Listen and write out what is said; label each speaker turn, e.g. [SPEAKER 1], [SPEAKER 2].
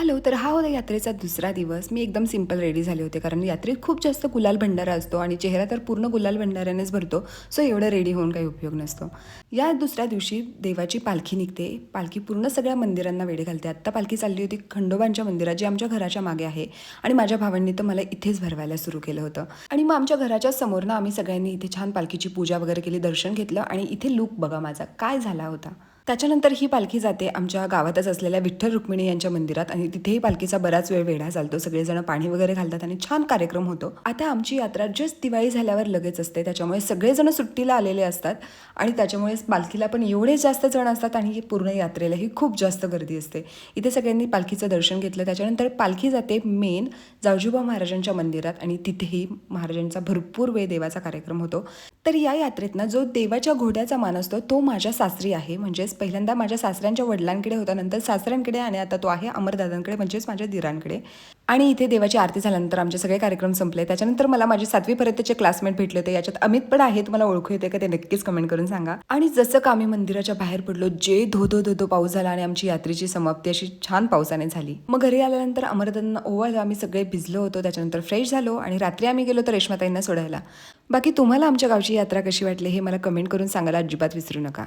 [SPEAKER 1] Hello तर हा होता यात्रेचा दुसरा दिवस. मी एकदम सिंपल रेडी झाले होते कारण यात्रेत खूप जास्त गुलाल भंडारा असतो आणि चेहरा तर पूर्ण गुलाल भंडाऱ्यानेच भरतो सो एवढं रेडी होऊन काही उपयोग नसतो. या दुसऱ्या दिवशी देवाची पालखी निघते. पालखी पूर्ण सगळ्या मंदिरांना वेढे घालते. आत्ता पालखी चालली होती खंडोबांच्या मंदिरात जे आमच्या घराच्या मागे आहे आणि माझ्या भावांनी तर मला इथेच भरवायला सुरू केलं होतं. आणि मग आमच्या घराच्या समोर ना आम्ही सगळ्यांनी इथे छान पालखीची पूजा वगैरे केली दर्शन घेतलं आणि इथे लूक बघा माझा काय झाला होता. त्याच्यानंतर ही पालखी जाते आमच्या गावातच असलेल्या विठ्ठल रुक्मिणी यांच्या मंदिरात आणि तिथेही पालखीचा बराच वेळ वेढा चालतो. सगळेजण पाणी वगैरे घालतात आणि छान कार्यक्रम होतो. आता आमची यात्रा जस्ट दिवाळी झाल्यावर लगेच असते. त्याच्यामुळे सगळेजण सुट्टीला आलेले असतात आणि त्याच्यामुळे पालखीला पण एवढे जास्त जण असतात आणि पूर्ण यात्रेलाही खूप जास्त गर्दी असते. इथे सगळ्यांनी पालखीचं दर्शन घेतलं. त्याच्यानंतर पालखी जाते मेन जावजीबा महाराजांच्या मंदिरात आणि तिथेही महाराजांचा भरपूर वेळ देवाचा कार्यक्रम होतो. तर या यात्रेतनं जो देवाच्या घोड्याचा मान असतो तो माझ्या सासरी आहे. म्हणजेच पहिल्यांदा माझ्या सासऱ्यांच्या वडिलांकडे होता नंतर सासऱ्यांकडे आणि आता तो आहे अमरदादांकडे म्हणजेच माझ्या दिरांकडे. आणि इथे देवाची आरती झाल्यानंतर आमचे सगळे कार्यक्रम संपले. त्याच्यानंतर मला माझे सातवीपर्यंतचे क्लासमेट भेटले होते. याच्यात अमित पण आहे तुम्हाला ओळखू येते का ते नक्कीच कमेंट करून सांगा. आणि जसं का आम्ही मंदिराच्या बाहेर पडलो जे धो धो धो पाऊस झाला आणि आमची यात्रेची समाप्ती अशी छान पावसाने झाली. मग घरी आल्यानंतर अमरदांना ओवाळलं आम्ही सगळे भिजलो होतो. त्याच्यानंतर फ्रेश झालो आणि रात्री आम्ही गेलो तर रेश्माताईंना सोडायला. बाकी तुम्हाला आमच्या गावची यात्रा कशी वाटली हे मला कमेंट करून सांगायला अजिबात विसरू नका.